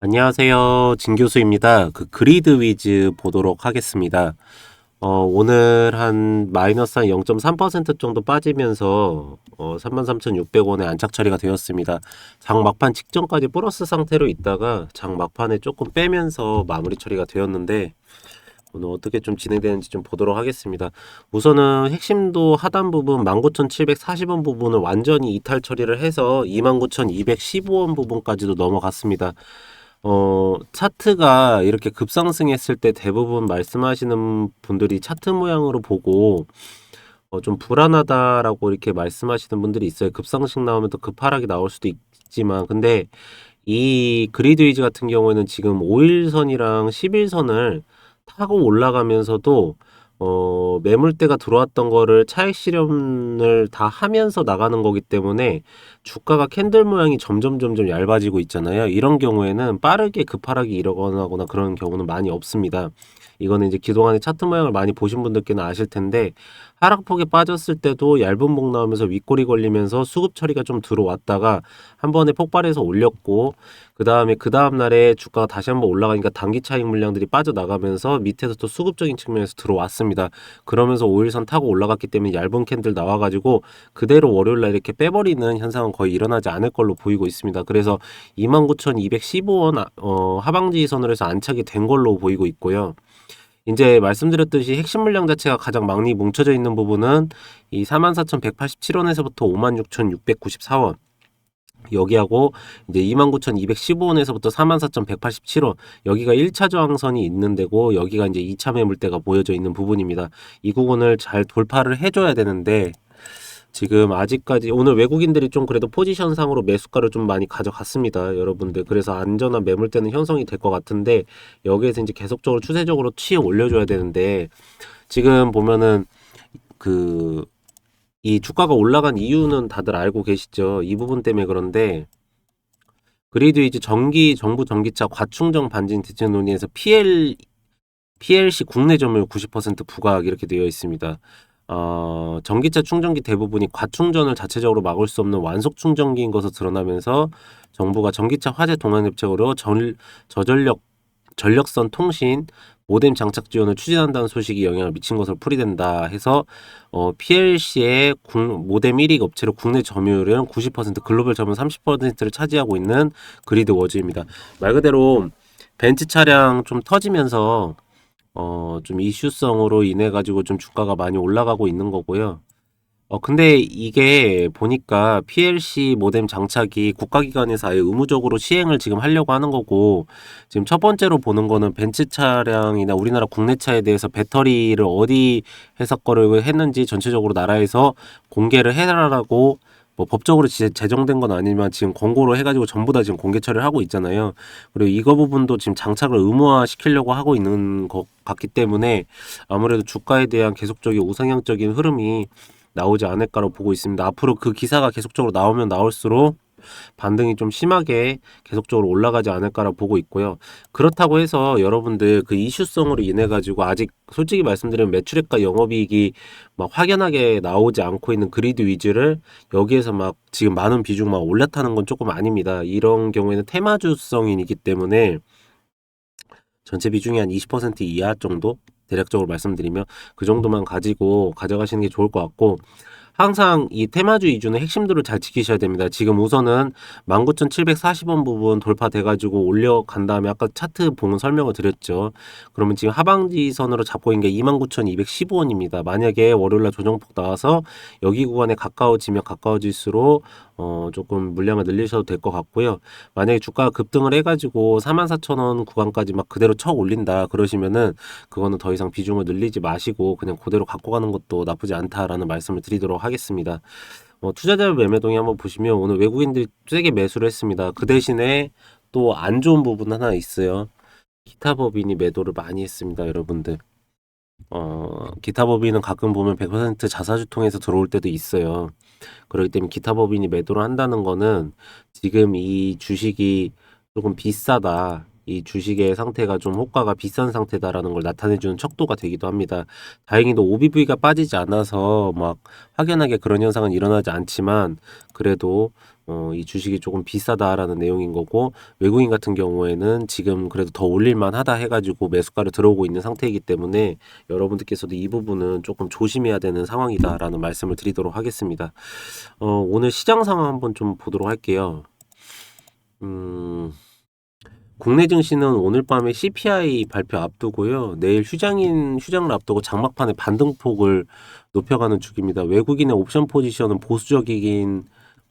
안녕하세요. 진 교수입니다. 그 그리드 위즈 보도록 하겠습니다. 어, 오늘 한 마이너스 한 0.3% 정도 빠지면서 어, 33,600원에 안착 처리가 되었습니다. 장 막판 직전까지 플러스 상태로 있다가 장 막판에 조금 빼면서 마무리 처리가 되었는데 오늘 어떻게 좀 진행되는지 좀 보도록 하겠습니다. 우선은 핵심도 하단 부분 19,740원 부분을 완전히 이탈 처리를 해서 29,215원 부분까지도 넘어갔습니다. 어, 차트가 이렇게 급상승했을 때 대부분 말씀하시는 분들이 차트 모양으로 보고 어, 좀 불안하다라고 이렇게 말씀하시는 분들이 있어요. 급상승 나오면 또 급하락이 나올 수도 있지만, 근데 이 그리드 위즈 같은 경우에는 지금 5일선이랑 11선을 타고 올라가면서도 어, 매물대가 들어왔던 거를 차익 실현을 다 하면서 나가는 거기 때문에 주가가 캔들 모양이 점점 점점 얇아지고 있잖아요. 이런 경우에는 빠르게 급하락이 일어나거나 그런 경우는 많이 없습니다. 이거는 이제 그동안의 차트 모양을 많이 보신 분들께는 아실 텐데 하락폭에 빠졌을 때도 얇은 목 나오면서 윗골이 걸리면서 수급 처리가 좀 들어왔다가 한 번에 폭발해서 올렸고 그 다음에 그 다음 날에 주가가 다시 한번 올라가니까 단기 차익 물량들이 빠져나가면서 밑에서 또 수급적인 측면에서 들어왔습니다. 그러면서 5일선 타고 올라갔기 때문에 얇은 캔들 나와가지고 그대로 월요일 날 이렇게 빼버리는 현상은 거의 일어나지 않을 걸로 보이고 있습니다. 그래서 29,215원 어, 하방지선으로 해서 안착이 된 걸로 보이고 있고요. 이제 말씀드렸듯이 핵심 물량 자체가 가장 많이 뭉쳐져 있는 부분은 이 44,187원에서부터 56,694원 여기하고 이제 29,215원에서부터 44,187원 여기가 1차 저항선이 있는 데고 여기가 이제 2차 매물대가 보여져 있는 부분입니다. 이 부분을 잘 돌파를 해줘야 되는데 지금 아직까지 오늘 외국인들이 좀 그래도 포지션상으로 매수가를 좀 많이 가져갔습니다. 여러분들. 그래서 안전한 매물대는 형성이 될 것 같은데 여기에서 이제 계속적으로 추세적으로 치어 올려줘야 되는데 지금 보면은 그 이 주가가 올라간 이유는 다들 알고 계시죠? 이 부분 때문에 그런데 그리드 이제 전기 정부 전기차 과충전 반진 대책 논의에서 PL PLC 국내 점유율 90% 부각 이렇게 되어 있습니다. 어, 전기차 충전기 대부분이 과충전을 자체적으로 막을 수 없는 완속 충전기인 것으로 드러나면서 정부가 전기차 화재 동안 대책으로 전, 저전력 전력선 통신 모뎀 장착 지원을 추진한다는 소식이 영향을 미친 것으로 풀이된다 해서 어, PLC의 국, 모뎀 1위 업체로 국내 점유율은 90% 글로벌 점유 30%를 차지하고 있는 그리드 워즈입니다. 말 그대로 벤츠 차량 좀 터지면서 어, 좀 이슈성으로 인해 가지고 좀 주가가 많이 올라가고 있는 거고요. 어, 근데 이게 보니까 PLC 모뎀 장착이 국가기관에서 아예 의무적으로 시행을 지금 하려고 하는 거고, 지금 첫 번째로 보는 거는 벤츠 차량이나 우리나라 국내 차에 대해서 배터리를 어디 해석거를 했는지 전체적으로 나라에서 공개를 해달라고 뭐 법적으로 지- 제정된 건 아니지만 지금 권고로 해가지고 전부 다 지금 공개 처리를 하고 있잖아요. 그리고 이거 부분도 지금 장착을 의무화 시키려고 하고 있는 것 같기 때문에 아무래도 주가에 대한 계속적인 우상향적인 흐름이 나오지 않을까로 보고 있습니다. 앞으로 그 기사가 계속적으로 나오면 나올수록 반등이 좀 심하게 계속적으로 올라가지 않을까라 보고 있고요. 그렇다고 해서 여러분들 그 이슈성으로 인해 가지고 아직 솔직히 말씀드리면 매출액과 영업이익이 막 확연하게 나오지 않고 있는 그리드 위주를 여기에서 막 지금 많은 비중 막 올라타는 건 조금 아닙니다. 이런 경우에는 테마주성이기 때문에 전체 비중이 한 20% 이하 정도 대략적으로 말씀드리면 그 정도만 가지고 가져가시는 게 좋을 것 같고 항상 이 테마주 위주는 핵심들을 잘 지키셔야 됩니다. 지금 우선은 19,740원 부분 돌파돼가지고 올려간 다음에 아까 차트 보면 설명을 드렸죠. 그러면 지금 하방지선으로 잡고 있는 게 29,215원입니다. 만약에 월요일날 조정폭 나와서 여기 구간에 가까워지면 가까워질수록 어, 조금 물량을 늘리셔도 될 것 같고요. 만약에 주가가 급등을 해가지고 44,000원 구간까지 막 그대로 쳐 올린다 그러시면은 그거는 더 이상 비중을 늘리지 마시고 그냥 그대로 갖고 가는 것도 나쁘지 않다라는 말씀을 드리도록 하겠습니다. 어, 투자자 매매 동의 한번 보시면 오늘 외국인들이 세게 매수를 했습니다. 그 대신에 또 안 좋은 부분 하나 있어요. 기타 법인이 매도를 많이 했습니다, 여러분들. 어, 기타 법인은 가끔 보면 100% 자사주 통해서 들어올 때도 있어요. 그렇기 때문에 기타 법인이 매도를 한다는 거는 지금 이 주식이 조금 비싸다. 이 주식의 상태가 좀 호가가 비싼 상태다라는 걸 나타내주는 척도가 되기도 합니다. 다행히도 OBV가 빠지지 않아서 막 확연하게 그런 현상은 일어나지 않지만 그래도 어, 이 주식이 조금 비싸다라는 내용인 거고 외국인 같은 경우에는 지금 그래도 더 올릴만 하다 해가지고 매수가를 들어오고 있는 상태이기 때문에 여러분들께서도 이 부분은 조금 조심해야 되는 상황이다라는 말씀을 드리도록 하겠습니다. 어, 오늘 시장 상황 한번 좀 보도록 할게요. 음, 국내 증시는 오늘 밤에 CPI 발표 앞두고요. 내일 휴장인 휴장을 앞두고 장막판에 반등폭을 높여가는 중입니다. 외국인의 옵션 포지션은 보수적이긴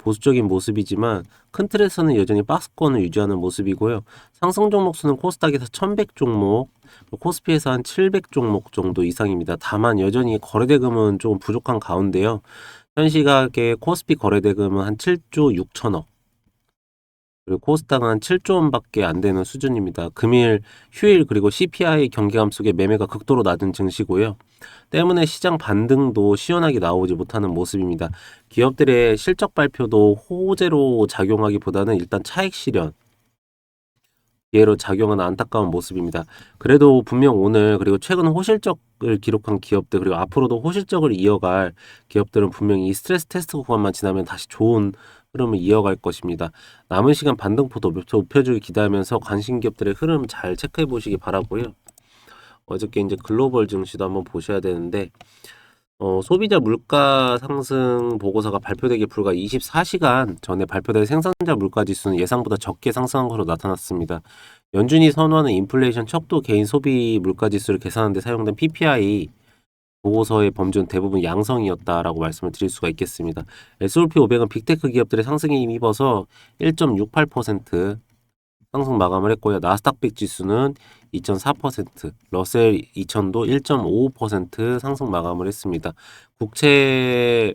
보수적인 모습이지만 큰 틀에서는 여전히 박스권을 유지하는 모습이고요. 상승 종목 수는 코스닥에서 1100 종목, 코스피에서 한 700 종목 정도 이상입니다. 다만 여전히 거래대금은 조금 부족한 가운데요. 현 시각에 코스피 거래대금은 한 7조 6천억, 그리고 코스닥은 한 7조 원밖에 안 되는 수준입니다. 금일, 휴일 그리고 CPI 경계감 속에 매매가 극도로 낮은 증시고요. 때문에 시장 반등도 시원하게 나오지 못하는 모습입니다. 기업들의 실적 발표도 호재로 작용하기보다는 일단 차익 실현 예로 작용하는 안타까운 모습입니다. 그래도 분명 오늘 그리고 최근 호실적을 기록한 기업들 그리고 앞으로도 호실적을 이어갈 기업들은 분명히 이 스트레스 테스트 구간만 지나면 다시 좋은 흐름을 이어갈 것입니다. 남은 시간 반등포도 높여주기 기대하면서 관심 기업들의 흐름 잘 체크해 보시기 바라고요. 어저께 이제 글로벌 증시도 한번 보셔야 되는데 어, 소비자 물가 상승 보고서가 발표되기 불과 24시간 전에 발표된 생산자 물가 지수는 예상보다 적게 상승한 것으로 나타났습니다. 연준이 선호하는 인플레이션 척도 개인 소비 물가 지수를 계산하는 데 사용된 PPI 보고서의 범주는 대부분 양성이었다라고 말씀을 드릴 수가 있겠습니다. S&P 500은 빅테크 기업들의 상승에 힘입어서 1.68% 상승 마감을 했고요. 나스닥 빅 지수는 2.4%, 러셀 2000도 1.55% 상승 마감을 했습니다. 국채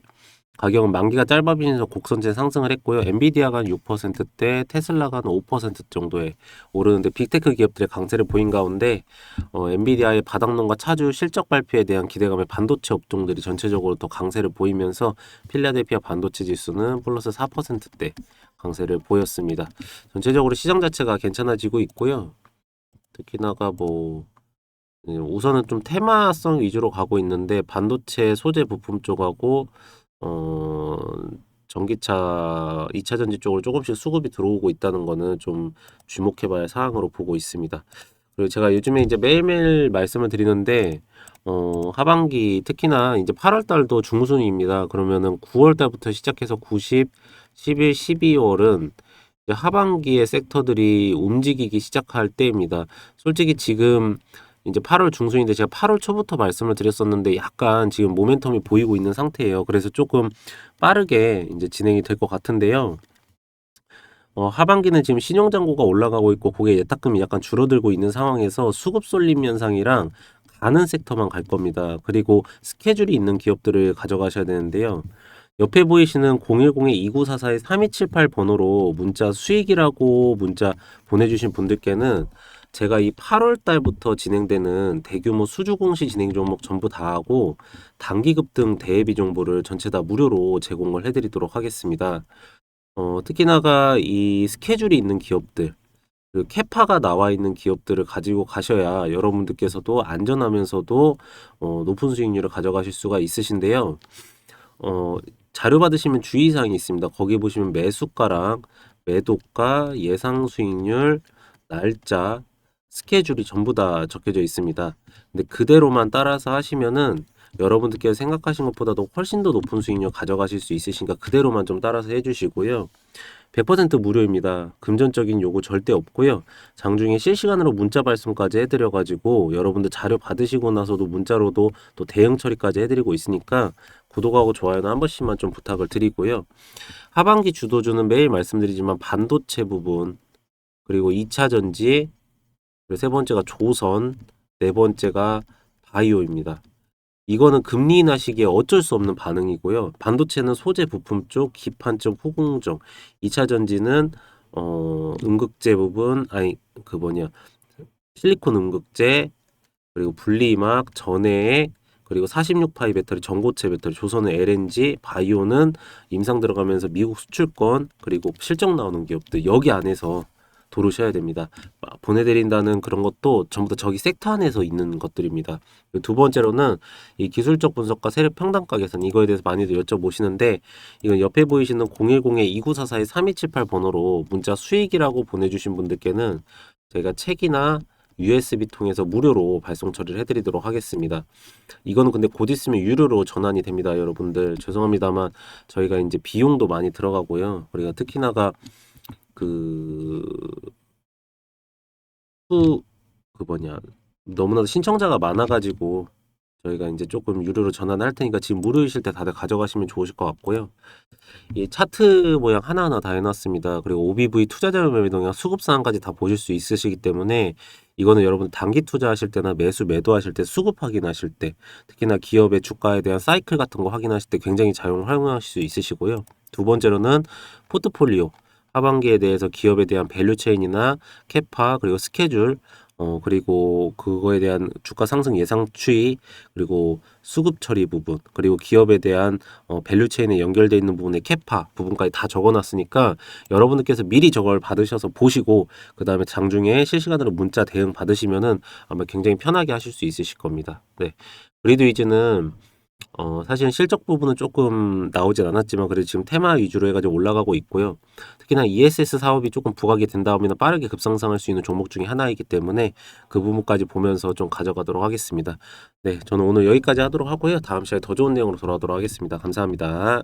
가격은 만기가 짧아지면서 곡선제 상승을 했고요. 엔비디아가 한 6%대, 테슬라가 한 5% 정도에 오르는데 빅테크 기업들의 강세를 보인 가운데 어, 엔비디아의 바닥론과 차주 실적 발표에 대한 기대감에 반도체 업종들이 전체적으로 더 강세를 보이면서 필라델피아 반도체 지수는 플러스 4%대 강세를 보였습니다. 전체적으로 시장 자체가 괜찮아지고 있고요. 특히나가 뭐 예, 우선은 좀 테마성 위주로 가고 있는데 반도체 소재 부품 쪽하고 어 전기차 2차 전지 쪽으로 조금씩 수급이 들어오고 있다는 거는 좀 주목해 봐야 사항으로 보고 있습니다. 그리고 제가 요즘에 이제 매일매일 말씀을 드리는데 어 하반기 특히나 이제 8월 달도 중순입니다. 그러면은 9월 달부터 시작해서 90, 11, 12월은 하반기의 섹터들이 움직이기 시작할 때입니다. 솔직히 지금 이제 8월 중순인데 제가 8월 초부터 말씀을 드렸었는데 약간 지금 모멘텀이 보이고 있는 상태예요. 그래서 조금 빠르게 이제 진행이 될 것 같은데요. 어, 하반기는 지금 신용잔고가 올라가고 있고 고객 예탁금이 약간 줄어들고 있는 상황에서 수급 쏠림 현상이랑 가는 섹터만 갈 겁니다. 그리고 스케줄이 있는 기업들을 가져가셔야 되는데요. 옆에 보이시는 010-2944-3278 번호로 문자 수익이라고 문자 보내주신 분들께는 제가 이 8월 달부터 진행되는 대규모 수주 공시 진행 종목 전부 다 하고 단기급 등 대비 정보를 전체 다 무료로 제공을 해드리도록 하겠습니다. 어, 특히나가 이 스케줄이 있는 기업들, 그 캐파가 나와 있는 기업들을 가지고 가셔야 여러분들께서도 안전하면서도 어, 높은 수익률을 가져가실 수가 있으신데요. 어, 자료 받으시면 주의사항이 있습니다. 거기 보시면 매수가랑 매도가, 예상 수익률, 날짜, 스케줄이 전부 다 적혀져 있습니다. 근데 그대로만 따라서 하시면은 여러분들께서 생각하신 것보다도 훨씬 더 높은 수익률 가져가실 수 있으시니까 그대로만 좀 따라서 해주시고요. 100% 무료입니다. 금전적인 요구 절대 없고요. 장중에 실시간으로 문자 발송까지 해드려가지고 여러분들 자료 받으시고 나서도 문자로도 또 대응 처리까지 해드리고 있으니까 구독하고 좋아요는 한 번씩만 좀 부탁을 드리고요. 하반기 주도주는 매일 말씀드리지만 반도체 부분 그리고 2차 전지 세 번째가 조선, 네 번째가 바이오입니다. 이거는 금리 인하 시기에 어쩔 수 없는 반응이고요. 반도체는 소재 부품 쪽, 기판 쪽, 후공정, 2차 전지는 어, 음극재 부분, 아니 그 뭐냐 실리콘 음극재 그리고 분리막, 전해 그리고 46파이 배터리, 전고체 배터리, 조선은 LNG, 바이오는 임상 들어가면서 미국 수출권 그리고 실적 나오는 기업들 여기 안에서 도르셔야 됩니다. 아, 보내드린다는 그런 것도 전부 다 저기 섹터 안에서 있는 것들입니다. 두 번째로는 이 기술적 분석과 세력 평단가 계산 이거에 대해서 많이들 여쭤보시는데 이건 옆에 보이시는 010-2944-3278 번호로 문자 수익이라고 보내주신 분들께는 저희가 책이나 USB 통해서 무료로 발송 처리를 해드리도록 하겠습니다. 이거는 근데 곧 있으면 유료로 전환이 됩니다, 여러분들. 죄송합니다만 저희가 이제 비용도 많이 들어가고요. 우리가 특히나가 그, 수, 그 뭐냐, 너무나도 신청자가 많아가지고 저희가 이제 조금 유료로 전환할 테니까 지금 무료이실 때 다들 가져가시면 좋으실 것 같고요. 이 차트 모양 하나하나 다 해놨습니다. 그리고 OBV 투자자 매매 동향 수급 사항까지 다 보실 수 있으시기 때문에 이거는 여러분 단기 투자하실 때나 매수 매도하실 때 수급 확인하실 때 특히나 기업의 주가에 대한 사이클 같은 거 확인하실 때 굉장히 잘 활용하실 수 있으시고요. 두 번째로는 포트폴리오 하반기에 대해서 기업에 대한 밸류 체인이나 캐파 그리고 스케줄 어 그리고 그거에 대한 주가 상승 예상 추이 그리고 수급 처리 부분 그리고 기업에 대한 어 밸류 체인에 연결돼 있는 부분의 캐파 부분까지 다 적어놨으니까 여러분들께서 미리 저걸 받으셔서 보시고 그 다음에 장중에 실시간으로 문자 대응 받으시면은 아마 굉장히 편하게 하실 수 있으실 겁니다. 네. 그리드 위즈는 어, 사실은 실적 부분은 조금 나오진 않았지만 그래도 지금 테마 위주로 해가지고 올라가고 있고요. 특히나 ESS 사업이 조금 부각이 된 다음에는 빠르게 급상승할 수 있는 종목 중에 하나이기 때문에 그 부분까지 보면서 좀 가져가도록 하겠습니다. 네, 저는 오늘 여기까지 하도록 하고요. 다음 시간에 더 좋은 내용으로 돌아오도록 하겠습니다. 감사합니다.